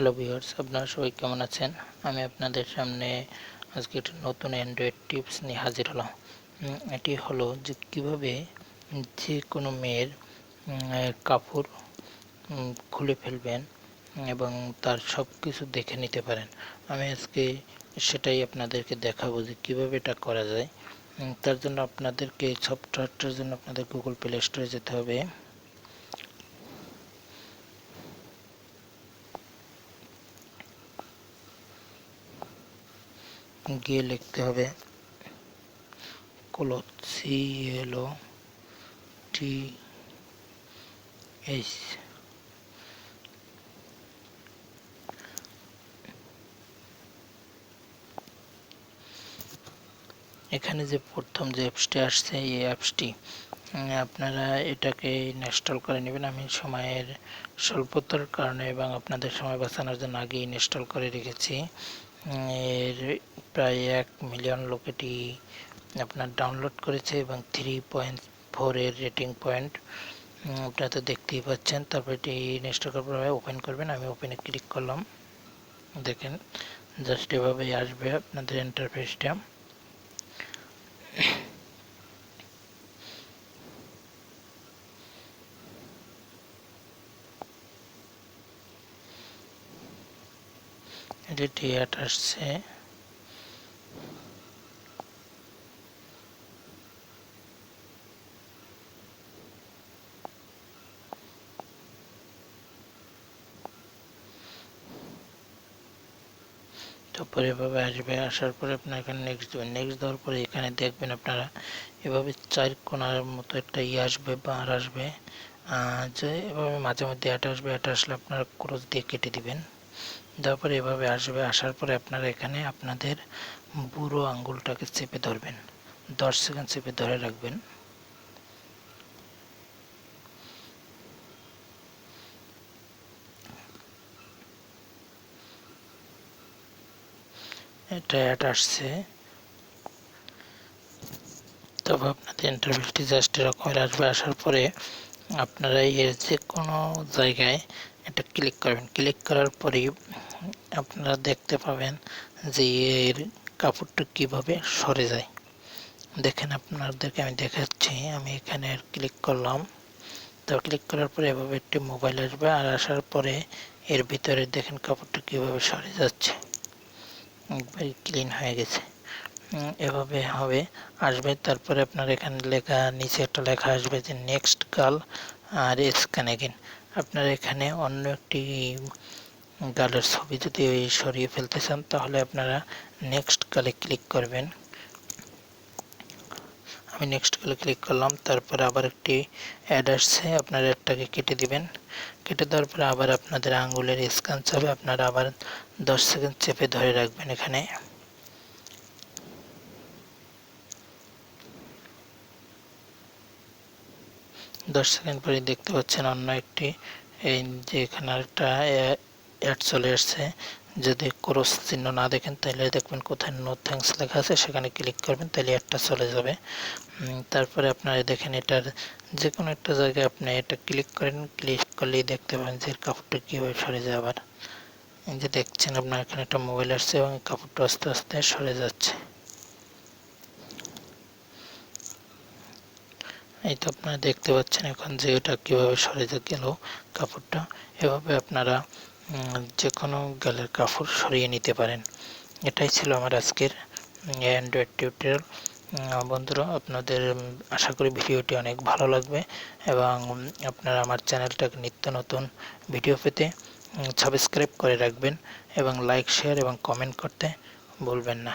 Hello viewers আপনারা সবাই কেমন আছেন? আমি আপনাদের সামনে আজকে একটি নতুন অ্যান্ড্রয়েড টিপস নিয়ে হাজির হলাম। এটি হলো যে কীভাবে যে কোনো মেয়ের কাপড় খুলে ফেলবেন এবং তার সব কিছু দেখে নিতে পারেন। আমি আজকে সেটাই আপনাদেরকে দেখাবো যে কীভাবে এটা করা যায়। তার জন্য আপনাদেরকে, সফটওয়্যারটার জন্য আপনাদের গুগল প্লে স্টোরে যেতে হবে। গিয়ে লিখতে হবে। Cloth C L O T H এখানে যে প্রথম যে অ্যাপসটি আসছে, এই অ্যাপসটি আপনারা এটাকে ইনস্টল করে নেবেন। আমি সময়ের স্বল্পতার কারণে এবং আপনাদের সময় বাঁচানোর জন্য আগে ইনস্টল করে রেখেছি। এর প্রায় এক মিলিয়ন লোক এটি আপনার ডাউনলোড করেছে এবং থ্রি পয়েন্ট ফোরের রেটিং পয়েন্ট আপনারা তো দেখতেই পাচ্ছেন। তারপর এটি ইনস্টল করার ওপেন করবেন। আমি ওপেনে ক্লিক করলাম। দেখেন জাস্ট এভাবেই আসবে আপনাদের ইন্টারফেসটা এটি আসছে। তারপরে এভাবে আসবে, আসার পরে আপনার এখানে নেক্সট দেবেন নেক্সট দেওয়ার পরে এখানে দেখবেন আপনারা এভাবে চার কোনার মতো একটা ইয়ে আসবে, বার আসবে। যে এভাবে মাঝে মধ্যে এটা আসবে এটা আসলে আপনারা ক্রস দিয়ে কেটে দিবেন। দেওয়ার এভাবে আসবে, আসার পরে আপনারা এখানে আপনাদের বুড়ো আঙ্গুলটাকে চেপে ধরবেন। দশ সেকেন্ড চেপে ধরে রাখবেন। এটা অ্যাড আসছে। তবে আপনাদের ইন্টারভিউটি জাস্ট এরকম আসবে, আসার পরে আপনারা এর যে কোনো জায়গায় এটা ক্লিক করবেন। ক্লিক করার পরেই আপনারা দেখতে পাবেন যে এর কাপড়টা কীভাবে সরে যায়। দেখেন আপনাদেরকে আমি দেখাচ্ছি, আমি এখানে ক্লিক করলাম। তো ক্লিক করার পরে এভাবে একটি মোবাইল আসবে আর আসার পরে এর ভিতরে দেখেন কাপড়টা কীভাবে সরে যাচ্ছে। একবারই ক্লিন হয়ে গেছে। এভাবে হবে। আসবে, তারপরে আপনার এখানে লেখা, নিচে একটা লেখা আসবে যে নেক্সট কাল আর স্ক্যান এগেন আপনার এখানে অন্য একটি গালের ছবি যদি সরিয়ে ফেলতে চান, তাহলে আপনারা নেক্সট কালে ক্লিক করবেন। আমি নেক্সট কালে ক্লিক করলাম, তারপরে আবার একটি অ্যাড আসছে, আপনার অ্যাডটাকে কেটে দিবেন। কেটে দেওয়ার পরে আবার আপনাদের আঙ্গুলের স্ক্যান চাবে আপনারা আবার দশ সেকেন্ড চেপে ধরে রাখবেন এখানে। দশ সেকেন্ড পরে দেখতে পাচ্ছেন অন্য একটি, এই যে এখানে একটা অ্যাড চলে আসছে যদি ক্রস চিহ্ন না দেখেন, তাহলে দেখবেন কোথায় নো থ্যাঙ্কস লেখা আছে, সেখানে ক্লিক করবেন, তাহলে অ্যাডটা চলে যাবে। তারপরে আপনারা দেখেন এটার যে কোনো একটা জায়গায় আপনি এটা ক্লিক করেন ক্লিক করলেই দেখতে পাবেন যে কাপড়টা কীভাবে সরে যায় আবার। এই যে দেখছেন, আপনার এখানে একটা মোবাইল আসছে এবং কাপড়টা আস্তে আস্তে সরে যাচ্ছে। এই তো আপনারা দেখতে পাচ্ছেন এখন যে এটা কীভাবে সরে গেল কাপড়টা। এভাবে আপনারা যে কোনো গালের কাপড় সরিয়ে নিতে পারেন। এটাই ছিল আমার আজকের অ্যান্ড্রয়েড টিউটোরিয়াল বন্ধুরা, আপনাদের আশা করি ভিডিওটি অনেক ভালো লাগবে এবং আপনারা আমার চ্যানেলটাকে নিত্য নতুন ভিডিও পেতে সাবস্ক্রাইব করে রাখবেন এবং লাইক শেয়ার এবং কমেন্ট করতে ভুলবেন না।